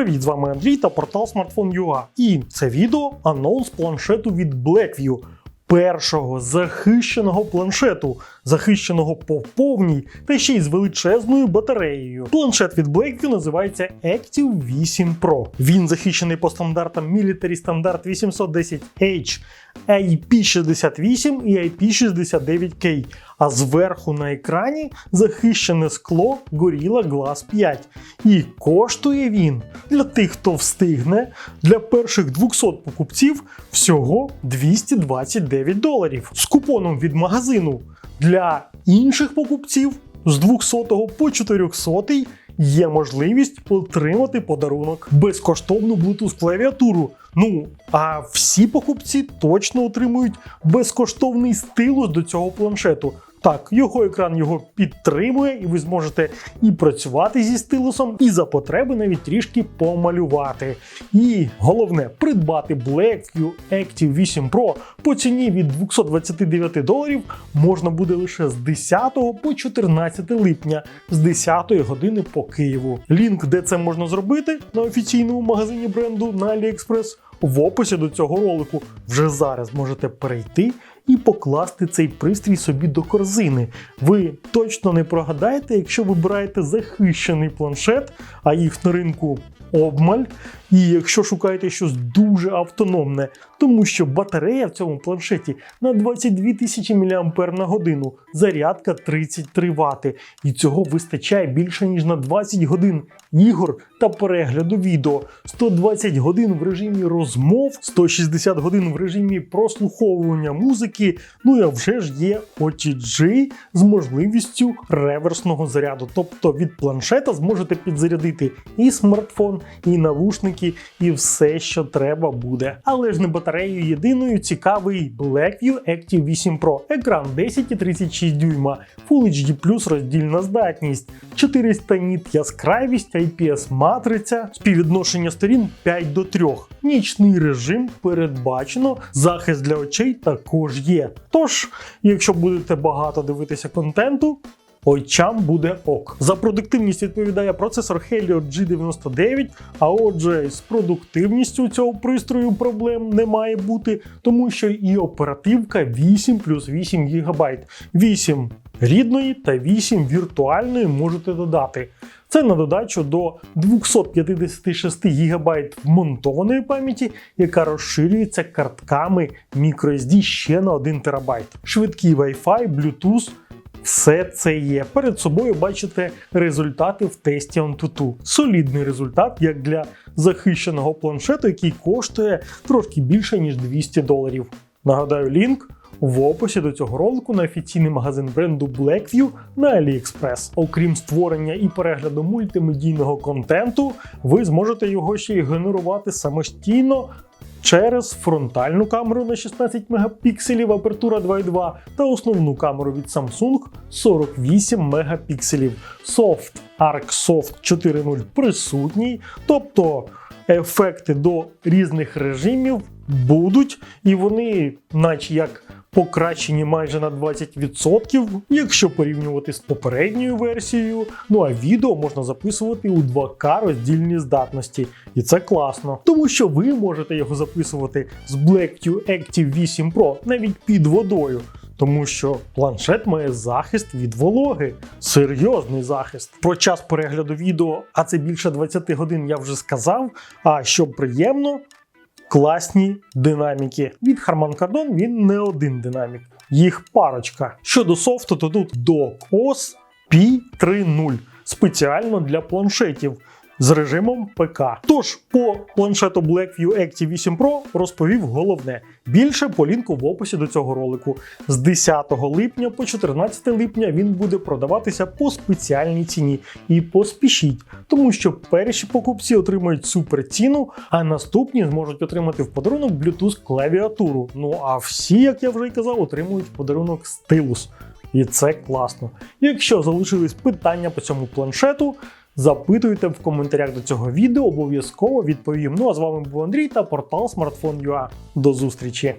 Привіт, з вами Андрій та портал Smartphone.ua. І це відео анонс планшету від Blackview. Першого захищеного планшету, захищеного по повній та ще й з величезною батареєю. Планшет від Blackview називається Active 8 Pro. Він захищений по стандартам Military Standard 810H, IP68 і IP69K. А зверху на екрані захищене скло Gorilla Glass 5. І коштує він для тих, хто встигне, для перших 200 покупців всього 229 доларів з купоном від магазину. Для інших покупців з 200 по 400 є можливість отримати подарунок безкоштовну Bluetooth клавіатуру. Ну а всі покупці точно отримують безкоштовний стилус до цього планшету. Так, його екран його підтримує, і ви зможете і працювати зі стилусом, і за потреби навіть трішки помалювати. І головне, придбати Blackview Active 8 Pro по ціні від 229 доларів можна буде лише з 10 по 14 липня з 10 години по Києву. Лінк, де це можна зробити, на офіційному магазині бренду на AliExpress в описі до цього ролику. Вже зараз можете перейти і покласти цей пристрій собі до корзини. Ви точно не прогадаєте, якщо вибираєте захищений планшет, а їх на ринку обмаль. І якщо шукаєте щось дуже автономне, тому що батарея в цьому планшеті на 22 тисячі мАч на годину, зарядка 33 Вт. І цього вистачає більше ніж на 20 годин ігор та перегляду відео, 120 годин в режимі розмов, 160 годин в режимі прослуховування музики. Ну і вже ж є OTG з можливістю реверсного заряду. Тобто від планшета зможете підзарядити і смартфон, і навушники, і все, що треба буде. Але ж не батареєю єдиною цікавий Blackview Active 8 Pro. Екран 10,36 дюйма, Full HD роздільна здатність, 400 ніт яскравість, IPS матриця, співвідношення сторін 5 до 3. Нічний режим передбачено, захист для очей також є. Тож, якщо будете багато дивитися контенту, Очам буде ок. За продуктивність відповідає процесор Helio G99, а отже, з продуктивністю цього пристрою проблем не має бути, тому що і оперативка 8 плюс 8 ГБ. 8 рідної та 8 віртуальної можете додати. Це на додачу до 256 ГБ вмонтованої пам'яті, яка розширюється картками microSD ще на 1 ТБ. Швидкий Wi-Fi, Bluetooth. Все це є. Перед собою бачите результати в тесті Antutu. Солідний результат, як для захищеного планшету, який коштує трошки більше, ніж 200 доларів. Нагадаю, лінк в описі до цього ролику на офіційний магазин бренду Blackview на AliExpress. Окрім створення і перегляду мультимедійного контенту, ви зможете його ще й генерувати самостійно. Через фронтальну камеру на 16 мегапікселів апертура 2.2 та основну камеру від Samsung 48 мегапікселів. Soft Arc Soft 4.0 присутній, тобто ефекти до різних режимів будуть, і вони, наче як покращені майже на 20%, якщо порівнювати з попередньою версією. Ну а відео можна записувати у 2К роздільній здатності, і це класно, тому що ви можете його записувати з Blackview Active 8 Pro навіть під водою. Тому що планшет має захист від вологи, серйозний захист. Про час перегляду відео, а це більше 20 годин, я вже сказав. А що приємно, класні динаміки. Від Harman Kardon він не один динамік, їх парочка. Щодо софту, то тут DocOS P3.0 спеціально для планшетів. З режимом ПК. Тож по планшету Blackview Active 8 Pro розповів головне. Більше по лінку в описі до цього ролику. З 10 липня по 14 липня він буде продаватися по спеціальній ціні. І поспішіть, тому що перші покупці отримають супер ціну, а наступні зможуть отримати в подарунок Bluetooth клавіатуру. Ну а всі, як я вже й казав, отримують в подарунок стилус. І це класно. Якщо залишились питання по цьому планшету, запитуйте в коментарях до цього відео, обов'язково відповім. Ну а з вами був Андрій та портал Smartphone.ua. До зустрічі!